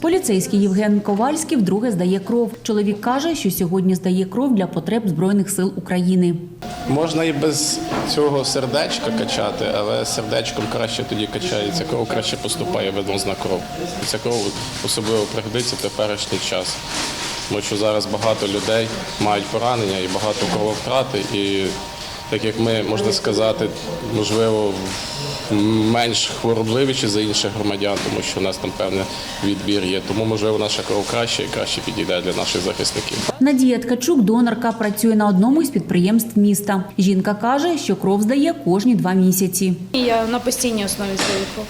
Поліцейський Євген Ковальський вдруге здає кров. Чоловік каже, що сьогодні здає кров для потреб Збройних сил України. Можна і без цього сердечка качати, але сердечком краще тоді качається кров, краще поступає венозна кров. Ця кров особливо пригодиться в теперішній час. Тому що зараз багато людей мають поранення і багато крововтрати. І так як ми, можна сказати, можливо, менш хворобливіші за інших громадян, тому що у нас там певний відбір є. Тому, можливо, наша кров краще і краще підійде для наших захисників. Надія Ткачук, донорка, працює на одному із підприємств міста. Жінка каже, що кров здає кожні два місяці. Я на постійній основі здаю кров.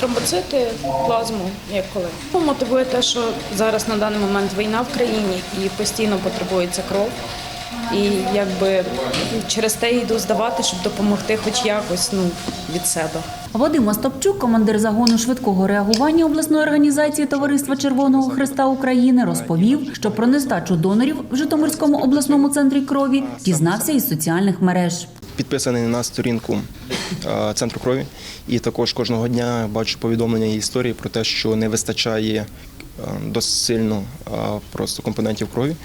Тромбоцити, плазму, як коли. Мотивує те, що зараз на даний момент війна в країні і постійно потребується кров. І якби через те йду здавати, щоб допомогти хоч якось ну, від себе. Вадим Остапчук, командир загону швидкого реагування обласної організації Товариства Червоного Христа України, розповів, що про нестачу донорів в Житомирському обласному центрі крові дізнався із соціальних мереж. підписаний на сторінку е, центру крові, і також кожного дня бачу повідомлення і історії про те, що не вистачає досить сильно е, просто компонентів крові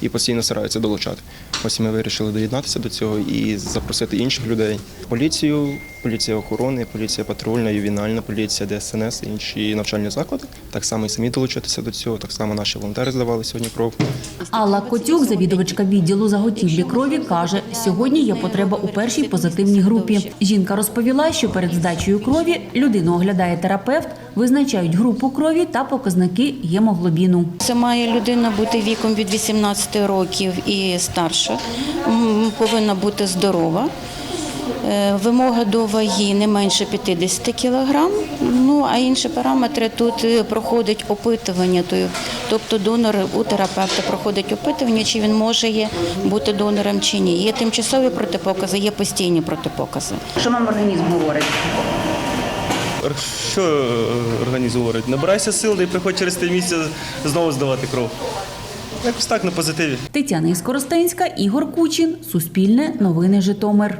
і постійно стараються долучати. Ось ми вирішили доєднатися до цього і запросити інших людей. Поліцію, поліція охорони, поліція патрульна, ювінальна поліція, ДСНС, інші навчальні заклади. Так само і самі долучатися до цього. Так само наші волонтери здавали сьогодні кров. Алла Котюк, завідувачка відділу заготівлі крові, каже, сьогодні є потреба у першій позитивній групі. Жінка розповіла, що перед здачею крові людину оглядає терапевт, визначають групу крові та показники гемоглобіну. Це має людина бути віком від 18 років і старше, М, повинна бути здорова. Е, Вимога до ваги не менше 50 кг. Ну а інші параметри тут е, проходить опитування. Тобто донор у терапевта проходить опитування, чи він може є бути донором чи ні. Є тимчасові протипокази, є постійні протипокази. Що вам організм говорить? Що е, організм говорить? Набирайся сил і приходь через три місяці знову здавати кров. Якось так на позитиві. Тетяна Іскоростенська, Ігор Кучин, Суспільне, Новини Житомир.